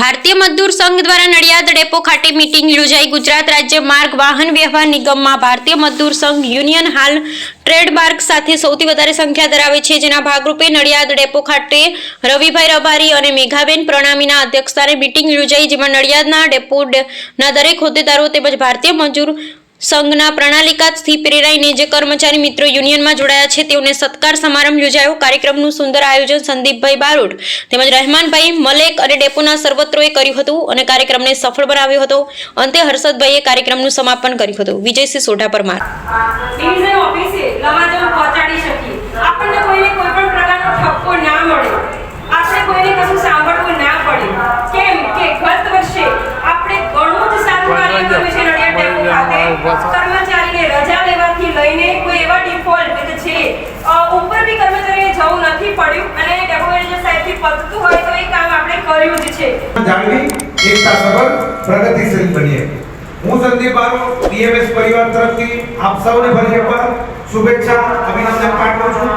ભારતીય મજદૂર સંઘ દ્વારા નડિયાદ ડેપો ખાતે મીટિંગ યોજાઈ. ગુજરાત રાજ્ય માર્ગ વાહન વ્યવહાર નિગમમાં ભારતીય મજદૂર સંઘ યુનિયન હાલ ટ્રેડમાર્ક સાથે સૌથી વધારે સંખ્યા ધરાવે છે. જેના ભાગરૂપે નડિયાદ ડેપો ખાતે રવિભાઈ રબારી અને મેઘાબેન પ્રણામીના અધ્યક્ષસ્થાને મીટિંગ યોજાઈ, જેમાં નડિયાદના ડેપોના દરેક હોદ્દેદારો તેમજ ભારતીય મજૂર સંઘના પ્રણાલિકાથી પ્રેરાઈને જે કર્મચારી મિત્રો યુનિયનમાં જોડાયા છે, તેઓને સત્કાર સમારંભ યોજાયો. કાર્યક્રમનું સુંદર આયોજન સંદીપભાઈ બારોટ તેમજ રહેમાનભાઈ મલેક અને ડેપોના સર્વત્રોએ કર્યું હતું અને કાર્યક્રમને સફળ બનાવ્યો હતો. અંતે હર્ષદભાઈએ કાર્યક્રમનું સમાપન કર્યું હતું. વિજયસિંહ સોઢા પરમાર. ખાતે કર્મચારીને રજા લેવાથી લઈને કોઈ એવા ડિફોલ્ટ કે છે ઉપર બી કર્મચારીને જવું નથી પડ્યું અને ડેપો મેનેજર સાહેબથી પતતું હોય તો એ કામ આપણે કર્યું જ છે. જાણવી એકતા સભર પ્રગતિશીલ બનીએ. હું સંદીપ બારો પીએમએસ પરિવાર તરફથી આપ સૌને ફરી એકવાર શુભેચ્છા અભિનંદન પાઠવું છું.